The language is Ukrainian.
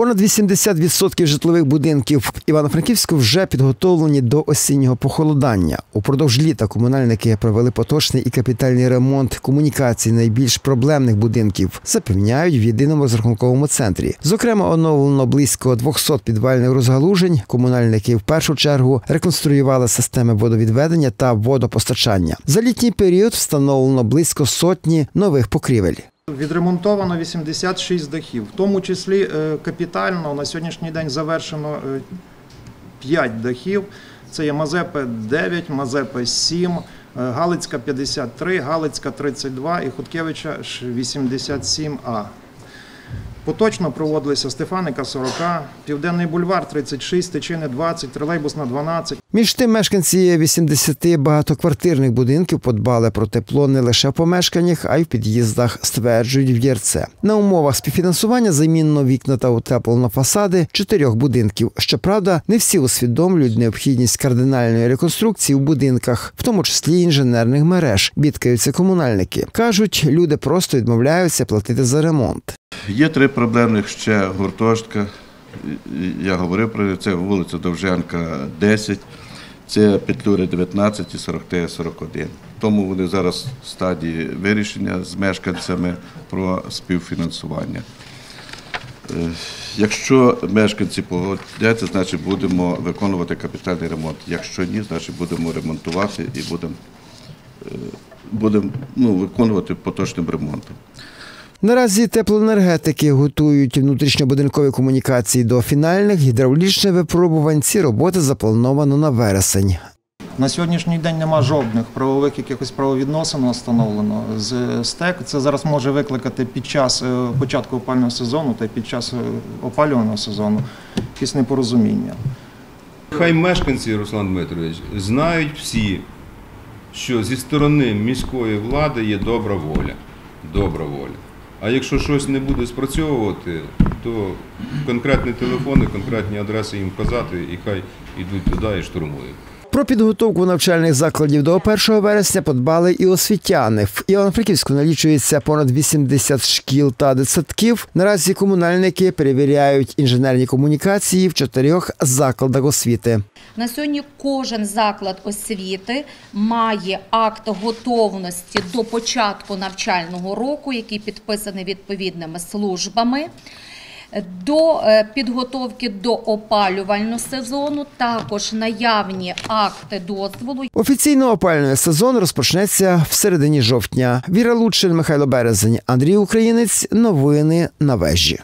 Понад 80% житлових будинків Івано-Франківську вже підготовлені до осіннього похолодання. Упродовж літа комунальники провели поточний і капітальний ремонт комунікацій найбільш проблемних будинків, запевняють в єдиному розрахунковому центрі. Зокрема, оновлено близько 200 підвальних розгалужень. Комунальники в першу чергу реконструювали системи водовідведення та водопостачання. За літній період встановлено близько сотні нових покрівель. Відремонтовано 86 дахів, в тому числі е, капітально на сьогоднішній день завершено 5 дахів. Це є Мазепа 9, Мазепа 7, е, Галицька 53, Галицька 32 і Хуткевича 87А. Поточно проводилися Стефаника 40, Південний бульвар 36, Тичини 20, Тролейбусна 12, Між тим, мешканці 80 багатоквартирних будинків подбали про тепло не лише в помешканнях, а й в під'їздах, стверджують в ЄРЦ. На умовах співфінансування замінно вікна та утеплено фасади чотирьох будинків. Щоправда, не всі усвідомлюють необхідність кардинальної реконструкції в будинках, в тому числі інженерних мереж. Бідкаються комунальники. кажуть, люди просто відмовляються платити за ремонт. Є три проблемних ще гуртожитка. Я говорив про це вулиця Довженка 10, це Петлюри 19 і 40 41. Тому вони зараз в стадії вирішення з мешканцями про співфінансування. Е, Якщо мешканці погодяться, значить будемо виконувати капітальний ремонт. Якщо ні, значить будемо ремонтувати і будемо, е, будемо ну, виконувати поточним ремонтом. Наразі теплоенергетики готують внутрішньобудинкові комунікації до фінальних гідравлічних випробувань. Ці роботи заплановано на вересень. На сьогоднішній день нема жодних правових якихось правовідносин встановлено з СТЕК. Це зараз може викликати під час е, початку опалювального сезону та під час е, опалювального сезону якісь непорозуміння. Хай мешканці, Руслан Дмитрович, знають всі, що зі сторони міської влади є добра воля. Добра воля. А якщо щось не буде спрацьовувати, то конкретні телефони, конкретні адреси їм вказати, і хай йдуть туди і штурмують. Про підготовку навчальних закладів до 1 вересня подбали і освітяни. В Івано-Франківську налічується понад 80 шкіл та дитсадків. Наразі комунальники перевіряють інженерні комунікації в чотирьох закладах освіти. На сьогодні кожен заклад освіти має акт готовності до початку навчального року, який підписаний відповідними службами. До е, підготовки до опалювального сезону також наявні акти дозволу. Офіційно опалювальний сезон розпочнеться в середині жовтня. Віра Лучин, Михайло Березень, Андрій Українець. Новини на вежі.